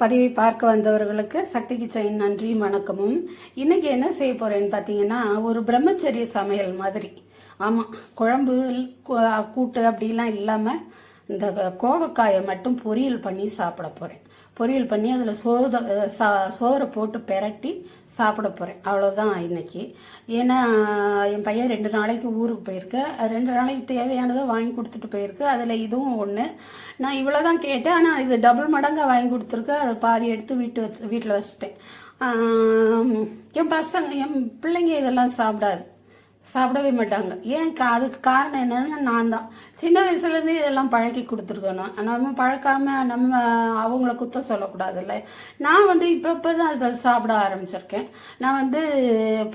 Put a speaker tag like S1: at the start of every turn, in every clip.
S1: பதிவை பார்க்க வந்தவர்களுக்கு சக்தி கிச்சன் நன்றியும் வணக்கமும். இன்னைக்கு என்ன செய்ய போறேன்னு பார்த்தீங்கன்னா ஒரு பிரம்மச்சரிய சமையல் மாதிரி. ஆமாம் குழம்பு கூட்டு அப்படிலாம் இல்லாமல் இந்த கோவக்காயை மட்டும் பொரியல் பண்ணி சாப்பிட போகிறேன் பொரியல் பண்ணி அதில் சோத சா சோறை போட்டு பெரட்டி சாப்பிட போகிறேன் அவ்வளோதான் இன்றைக்கி ஏன்னா என் பையன் ரெண்டு நாளைக்கு ஊருக்கு போயிருக்கு. அது ரெண்டு நாளைக்கு தேவையானதை வாங்கி கொடுத்துட்டு போயிருக்கு. அதில் இதுவும் ஒன்று நான் இவ்வளோ தான் கேட்டேன். ஆனால் இது டபுள் மடங்காக வாங்கி கொடுத்துருக்கு. அதை பாதி எடுத்து வீட்டு வச்சு வீட்டில் வச்சுட்டேன். என் பசங்க என் பிள்ளைங்க இதெல்லாம் சாப்பிடாது. சாப்பிடவே மாட்டாங்க. ஏன் கா அதுக்கு காரணம் என்னென்னா நான் தான். சின்ன வயசுலேருந்தே இதெல்லாம் பழக்கி கொடுத்துருக்கணும். நம்ம பழக்காமல் நம்ம அவங்கள குத்தம் சொல்லக்கூடாதுல்ல. நான் வந்து இப்போ இப்போ தான் அதை சாப்பிட ஆரம்பிச்சிருக்கேன். நான் வந்து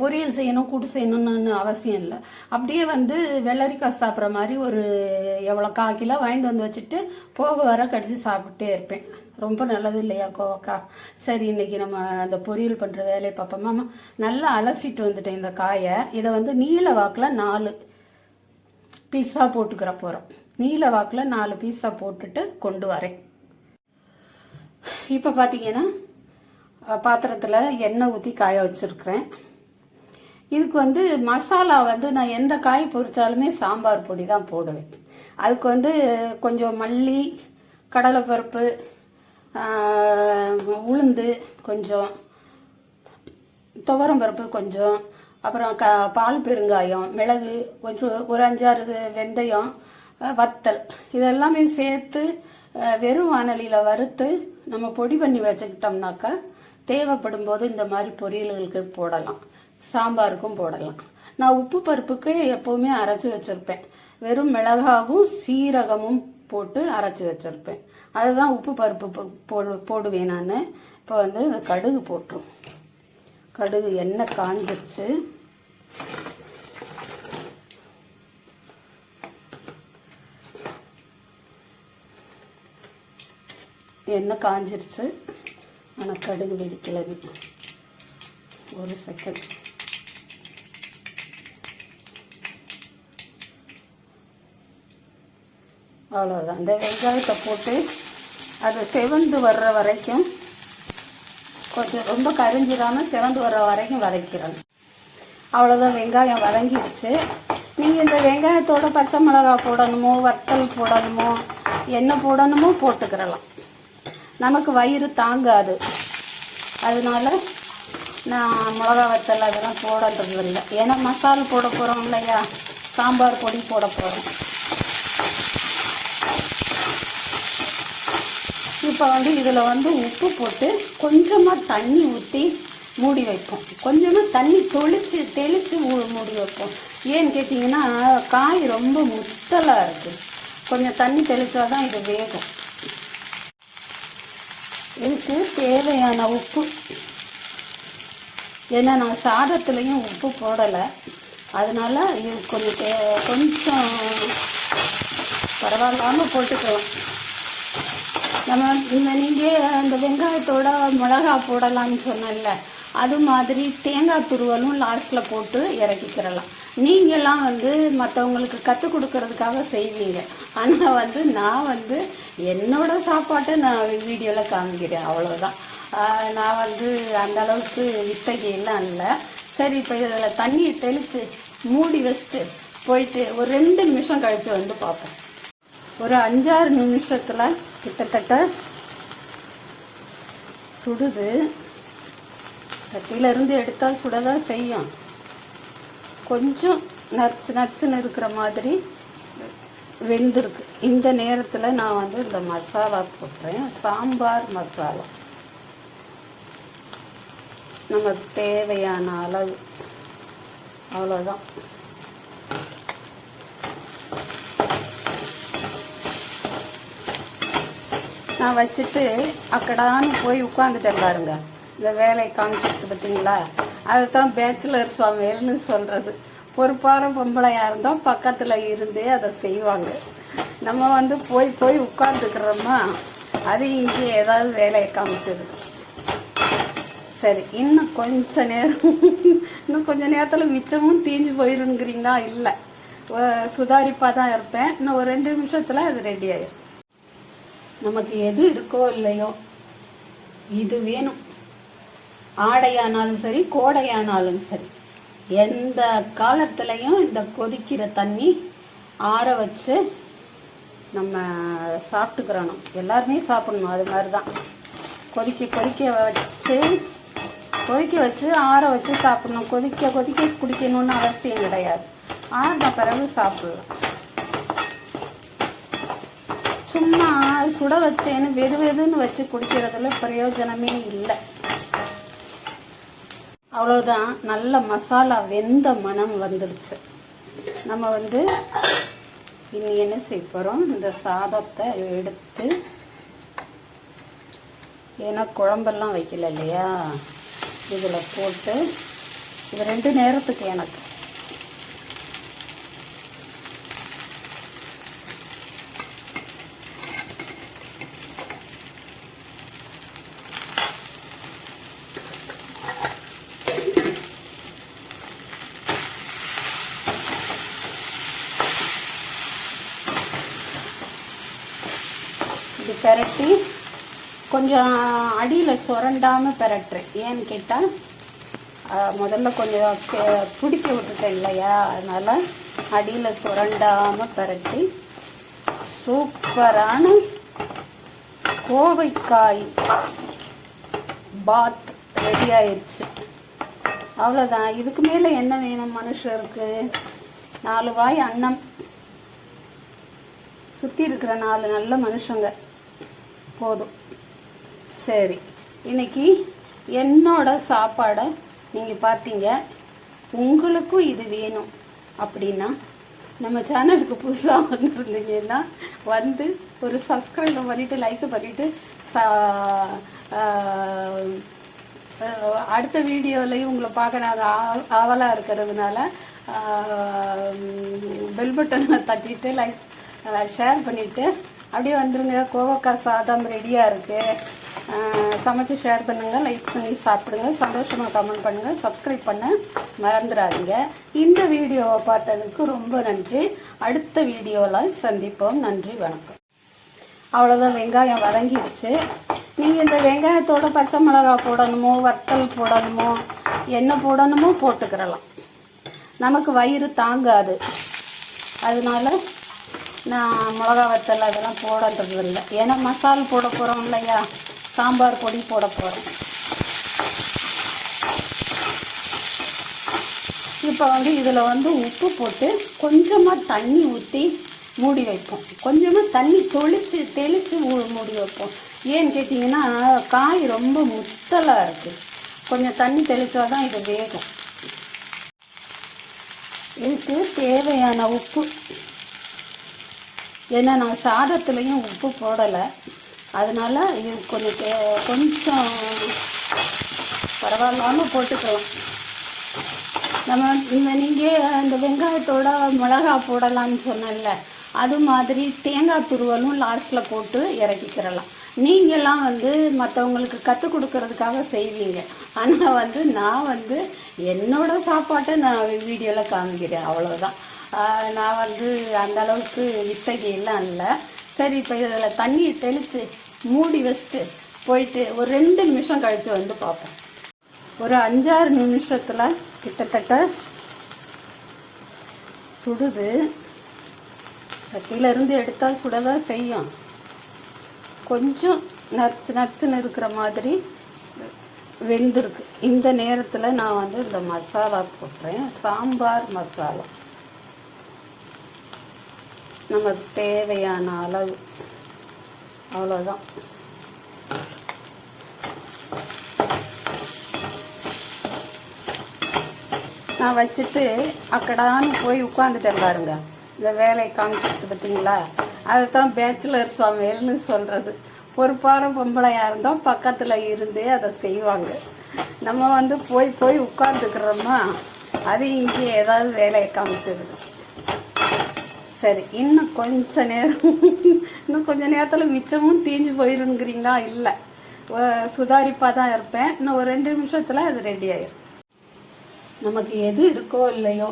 S1: பொரியல் செய்யணும் கூட்டு செய்யணும்னு அவசியம் இல்லை. அப்படியே வந்து வெள்ளரிக்காய் சாப்பிட்ற மாதிரி ஒரு எவ்வளோ கால் கிலோ வாங்கிட்டு வந்து வச்சுட்டு போக வர கடிச்சு சாப்பிட்டே இருப்பேன். ரொம்ப நல்லது இல்லையா கோவக்கா? சரி இன்னைக்கு நம்ம அந்த பொரியல் பண்ணுற வேலையை பார்ப்போமா. நல்லா அலசிட்டு வந்துட்டேன் இந்த காயை. இதை வந்து நீல வாக்கில் நாலு பீஸாக போட்டுக்கிற போகிறோம் நீல வாக்கில் நாலு பீஸாக போட்டுட்டு கொண்டு வரேன். இப்போ பார்த்தீங்கன்னா பாத்திரத்தில் எண்ணெய் ஊற்றி காய வச்சுருக்கிறேன். இதுக்கு வந்து மசாலா வந்து நான் எந்த காய் பொரிச்சாலுமே சாம்பார் பொடி தான் போடுவேன். அதுக்கு வந்து கொஞ்சம் மல்லி கடலைப்பருப்பு உளுந்து கொஞ்சம் துவரம் பருப்பு கொஞ்சம் அப்புறம் க பால் பெருங்காயம் மிளகு கொஞ்சம் ஒரு அஞ்சாறு இது வெந்தயம் வத்தல் இதெல்லாமே சேர்த்து வெறும் வானலியில் வறுத்து நம்ம பொடி பண்ணி வச்சுக்கிட்டோம்னாக்கா தேவைப்படும் போது இந்த மாதிரி பொரியல்களுக்கு போடலாம். சாம்பாருக்கும் போடலாம். நான் உப்பு பருப்புக்கு எப்போவுமே அரைச்சி வச்சுருப்பேன். வெறும் மிளகாவும் சீரகமும் போட்டு அரைச்சி வச்சுருப்பேன். அதுதான் உப்பு பருப்பு போடு போடுவேன் நான். இப்போ வந்து இந்த கடுகு போட்டுரும். கடுகு எண்ணெய் காஞ்சிருச்சு. எண்ணெய் காஞ்சிருச்சு. ஆனால் கடுகு வெடிக்கலது ஒரு செகண்ட் அவ்வளோதான் இந்த வெங்காயத்தை போட்டு அது செவந்து வர்ற வரைக்கும் கொஞ்சம் ரொம்ப கரிஞ்சிடாமல் செவந்து வர்ற வரைக்கும் வதக்கிறது அவ்வளோதான் வெங்காயம் வதங்கிடுச்சு. நீங்கள் இந்த வெங்காயத்தோட பச்சை மிளகா போடணுமோ வத்தல் போடணுமோ என்ன போடணுமோ போட்டுக்கிறலாம். நமக்கு வயிறு தாங்காது. அதனால நான் மிளகா வத்தல் அதெல்லாம் போடன்றது இல்லை ஏன்னா மசாலா போட போகிறோம் இல்லையா? சாம்பார் பொடி போட போகிறோம் இப்போ வந்து இதில் வந்து உப்பு போட்டு கொஞ்சமாக தண்ணி ஊற்றி மூடி வைப்போம். கொஞ்சமாக தண்ணி தொளிச்சு தெளித்து மூடி வைப்போம். ஏன்னு கேட்டிங்கன்னா காய் ரொம்ப முத்தலாக இருக்குது கொஞ்சம் தண்ணி தெளித்தா தான் இது வேகும். இதுக்கு தேவையான உப்பு. ஏன்னா நான் சாதத்துலேயும் உப்பு போடலை. அதனால் இது கொஞ்சம் கொஞ்சம் பரவாயில்லாமல் போட்டுக்கலாம். நம்ம இந்த நீங்கள் அந்த வெங்காயத்தோட மிளகா போடலாம்னு சொன்னேன்ல அது மாதிரி தேங்காய் துருவலும் லாஸ்ட்டில் போட்டு இறக்கிக்கிறலாம். நீங்களாம் வந்து மற்றவங்களுக்கு கற்றுக் கொடுக்கறதுக்காக செய்வீங்க. ஆனால் வந்து நான் வந்து என்னோட சாப்பாட்டை நான் வீடியோவில் காமிக்கிறேன் அவ்வளோதான் நான் வந்து அந்த அளவுக்கு வித்தகையெல்லாம் இல்லை. சரி இப்போ இதில் தண்ணியை தெளித்து மூடி வச்சுட்டு போயிட்டு ஒரு ரெண்டு நிமிஷம் கழித்து வந்து பார்ப்போம். ஒரு அஞ்சாறு நிமிஷத்தில் கிட்டத்தட்ட சுடுது. சட்டியிலேருந்து எடுத்தால் சுடதான் செய்யும். கொஞ்சம் நச்சு நச்சுன்னு இருக்கிற மாதிரி வெந்திருக்கு. இந்த நேரத்தில் நான் வந்து இந்த மசாலா போட்டுறேன். சாம்பார் மசாலா. நமக்கு தேவையான அளவு. அவ்வளோதான் நான் வச்சுட்டு அக்கடான்னு போய் உட்காந்துட்டேன் பாருங்க. இந்த வேலையை காமிச்சிருக்கு பார்த்தீங்களா? அதுதான் பேச்சுலர் சமையல்னு சொல்கிறது பொறுப்பான பொம்பளையாக இருந்தால் பக்கத்தில் இருந்தே அதை செய்வாங்க. நம்ம வந்து போய் போய் உட்காந்துக்கிறோமா அது இங்கே ஏதாவது வேலையை காமிச்சிது. சரி இன்னும் கொஞ்ச நேரம். இன்னும் கொஞ்சம் நேரத்தில் மிச்சமும் தீஞ்சு போயிருங்கிறீங்களா இல்லை. சுதாரிப்பாக தான் இருப்பேன். இன்னும் ஒரு ரெண்டு நிமிஷத்தில் அது ரெடி ஆயிடும் நமக்கு எது இருக்கோ இல்லையோ இது வேணும். ஆடையானாலும் சரி கோடையானாலும் சரி எந்த காலத்துலேயும் இந்த கொதிக்கிற தண்ணி ஆற வச்சு நம்ம சாப்பிட்டுக்கிறணும். எல்லாருமே சாப்பிடணும் அது மாதிரி தான் கொதிக்க கொதிக்க வச்சு கொதிக்க வச்சு ஆற வச்சு சாப்பிடணும். கொதிக்க கொதிக்க குடிக்கணும்னு அவசியம் கிடையாது. ஆறின பிறகு சாப்பிடலாம். சும்மா சுட வச்சேன்னு வெது வெதுன்னு வச்சு குடிக்கிறதுல பிரயோஜனமே இல்லை. அவ்வளோதான் நல்ல மசாலா வெந்த மனம் வந்துடுச்சு. நம்ம வந்து இனி என்ன செய்ய போகிறோம் இந்த சாதத்தை எடுத்து ஏன்னா குழம்பெல்லாம் வைக்கல இல்லையா? இதில் போட்டு இது ரெண்டு நேரத்துக்கு எனக்கு. இது பெரட்டி கொஞ்சம் அடியில் சுரண்டாமல் பெரட்டுறேன். ஏன்னு கேட்டால் முதல்ல கொஞ்சம் பிடிக்க விட்டுட்டேன் இல்லையா? அதனால் அடியில் சுரண்டாமல் பெரட்டி சூப்பரான கோவைக்காய் பாத் ரெடி ஆயிடுச்சு அவ்வளோதான் இதுக்கு மேலே என்ன வேணும் மனுஷருக்கு? நாலு வாய் அன்னம். சுற்றி இருக்கிற நாலு நல்ல மனுஷங்க. போதும். சரி இன்னைக்கு என்னோட சாப்பாடை நீங்கள் பார்த்தீங்க. உங்களுக்கும் இது வேணும் அப்படின்னா நம்ம சேனலுக்கு புதுசாக வந்துருந்தீங்கன்னா வந்து ஒரு சப்ஸ்கிரைப் பண்ணிவிட்டு லைக் பண்ணிவிட்டு சா அடுத்த வீடியோலையும் உங்களை பார்க்க நாங்கள் ஆவலாக இருக்கிறதுனால பெல் பட்டனை தட்டிட்டு லைக் ஷேர் பண்ணிவிட்டு அப்படியே வந்துருங்க. கோவக்காய் சாதம் ரெடியாக இருக்குது சமைச்சு ஷேர் பண்ணுங்கள் லைக் பண்ணி சாப்பிடுங்க. சந்தோஷமாக கமெண்ட் பண்ணுங்கள் சப்ஸ்கிரைப் பண்ண மறந்துடாதீங்க. இந்த வீடியோவை பார்த்ததுக்கு ரொம்ப நன்றி. அடுத்த வீடியோவில் சந்திப்போம். நன்றி வணக்கம். அவ்வளோதான் வெங்காயம் வதங்கிடுச்சு. நீங்கள் இந்த வெங்காயத்தோட பச்சை மிளகா போடணுமோ வத்தல் போடணுமோ என்ன போடணுமோ போட்டுக்கிறலாம். நமக்கு வயிறு தாங்காது. அதனால நான் மிளகா வத்தல் அதெல்லாம் போடுறது இல்லை. ஏன்னா மசால் போட போகிறோம் இல்லையா? சாம்பார் பொடி போட போகிறோம் இப்போ வந்து இதில் வந்து உப்பு போட்டு கொஞ்சமாக தண்ணி ஊற்றி மூடி வைப்போம். கொஞ்சமாக தண்ணி தொளிச்சு தெளித்து மூடி வைப்போம். ஏன்னு கேட்டிங்கன்னா காய் ரொம்ப முத்தலாக இருக்குது கொஞ்சம் தண்ணி தெளித்தா தான் இது வேகும். இதுக்கு தேவையான உப்பு. ஏன்னா நான் சாதத்துலேயும் உப்பு போடலை. அதனால் இது கொஞ்சம் தே கொஞ்சம் பரவாயில்லாமல் போட்டுக்கலாம். நம்ம இந்த நீங்கள் இந்த வெங்காயத்தோட மிளகா போடலான்னு சொன்னேன்ல அது மாதிரி தேங்காய் துருவலும் லாஸ்ட்டில் போட்டு இறக்கிக்கிறலாம். நீங்கள்லாம் வந்து மற்றவங்களுக்கு கற்றுக் கொடுக்கறதுக்காக செய்வீங்க. ஆனால் வந்து நான் வந்து என்னோடய சாப்பாட்டை நான் வீடியோவில் காமிக்கிறேன். அவ்வளோதான் நான் வந்து அந்த அளவுக்கு எல்லாம் இல்லை சரி இப்போ இதில் தண்ணியை தெளித்து மூடி வச்சுட்டு போயிட்டு ஒரு ரெண்டு நிமிஷம் கழித்து வந்து பார்ப்போம். ஒரு அஞ்சாறு நிமிஷத்தில் கிட்டத்தட்ட சுடுது. சட்டியிலேருந்து எடுத்தால் சுடதான் செய்யும். கொஞ்சம் நச்சு நச்சுன்னு இருக்கிற மாதிரி வெந்திருக்கு. இந்த நேரத்தில் நான் வந்து இந்த மசாலா போட்டுறேன். சாம்பார் மசாலா. நமக்கு தேவையான அளவு. அவ்வளோதான் நான் வச்சுட்டு அக்கடான்னு போய் உட்காந்துட்டேன் பாருங்க. இந்த வேலையை காமிச்சிட்டு பார்த்தீங்களா? அதுதான் பேச்சுலர் சமையல்னு சொல்கிறது பொறுப்பான பொம்பளையாக இருந்தால் பக்கத்தில் இருந்தே அதை செய்வாங்க. நம்ம வந்து போய் போய் உட்காந்துக்கிறோமா அது இங்கே ஏதாவது வேலையை காமிச்சிருக்கோம் சரி இன்னும் கொஞ்ச நேரம். இன்னும் கொஞ்ச நேரத்தில் மிச்சமும் தீஞ்சு போயிருங்கிறீங்களா இல்லை. சுதாரிப்பாக தான் இருப்பேன். இன்னும் ஒரு ரெண்டு நிமிஷத்தில் அது ரெடி ஆயிரும். நமக்கு எது இருக்கோ இல்லையோ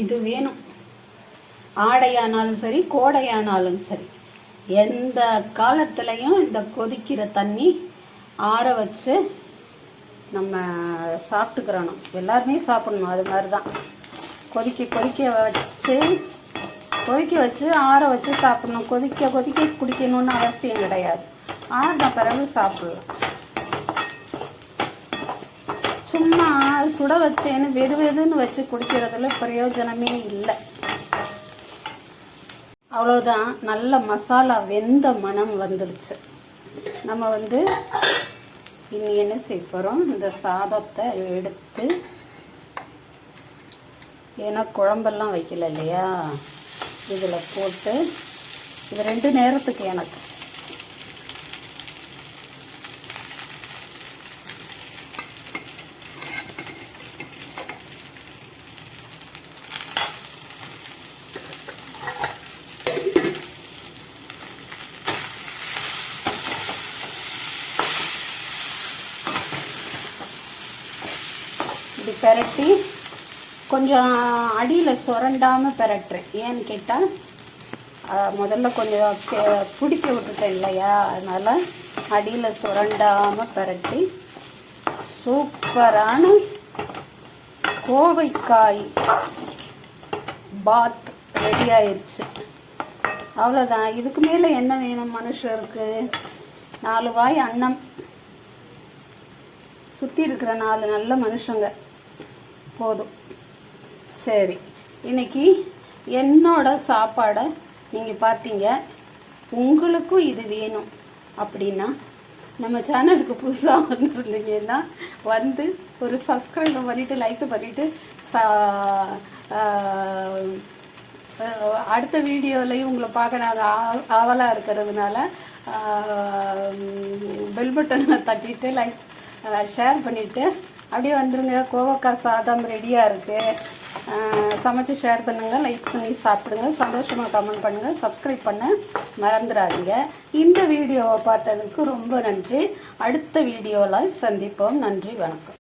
S1: இது வேணும். ஆடையானாலும் சரி கோடையானாலும் சரி எந்த காலத்துலேயும் இந்த கொதிக்கிற தண்ணி ஆற வச்சு நம்ம சாப்பிட்டுக்கிறணும். எல்லாருமே சாப்பிடணும் அது மாதிரி தான் கொதிக்க கொதிக்க வச்சு கொதிக்க வச்சு ஆற வச்சு சாப்பிடணும். கொதிக்க கொதிக்க குடிக்கணும்னு அவசியம் கிடையாது. ஆறின பிறகு சாப்பிடலாம். சும்மா சுட வச்சேன்னு வெது வெதுன்னு வச்சு குடிக்கிறதுல பிரயோஜனமே இல்லை. அவ்வளோதான் நல்ல மசாலா வெந்த மனம் வந்துடுச்சு நம்ம வந்து இனி என்ன செய்ய போகிறோம் இந்த சாதத்தை எடுத்து ஏன்னா குழம்பெல்லாம் வைக்கல இல்லையா? இதில் போட்டு இது ரெண்டு நேரத்துக்கு எனக்கு. இப்படி பெரட்டி கொஞ்சம் அடியில் சுரண்டாமல் பெரட்டுறேன். ஏன்னு கேட்டால் முதல்ல கொஞ்சம் பிடிக்க விட்டுட்டேன் இல்லையா? அதனால் அடியில் சுரண்டாமல் பெரட்டி சூப்பரான கோவைக்காய் பாத் ரெடி ஆயிடுச்சு அவ்வளோதான் இதுக்கு மேலே என்ன வேணும் மனுஷருக்கு? நாலு வாய் அன்னம். சுற்றி இருக்கிற நாலு நல்ல மனுஷங்க. போதும். சரி. இன்னைக்கு என்னோட சாப்பாடை நீங்கள் பார்த்தீங்க. உங்களுக்கும் இது வேணும் அப்படின்னா நம்ம சேனலுக்கு புதுசாக வந்திருந்தீங்கன்னா வந்து ஒரு சப்ஸ்கிரைப் பண்ணிவிட்டு லைக் பண்ணிவிட்டு சா அடுத்த வீடியோலையும் உங்களை பார்க்க நாங்கள் ஆவலாக இருக்கிறதுனால பெல் பட்டனை தட்டிட்டு லைக் ஷேர் பண்ணிவிட்டு அப்படியே வந்துருங்க. கோவக்காய் சாதம் ரெடியாக இருக்குது சமைச்சு ஷேர் பண்ணுங்கள் லைக் பண்ணி சாப்பிடுங்க சந்தோஷமாக கமெண்ட் பண்ணுங்கள் சப்ஸ்கிரைப் பண்ண மறந்துடாதீங்க. இந்த வீடியோவை பார்த்ததுக்கு ரொம்ப நன்றி. அடுத்த வீடியோவில் சந்திப்போம். நன்றி வணக்கம்.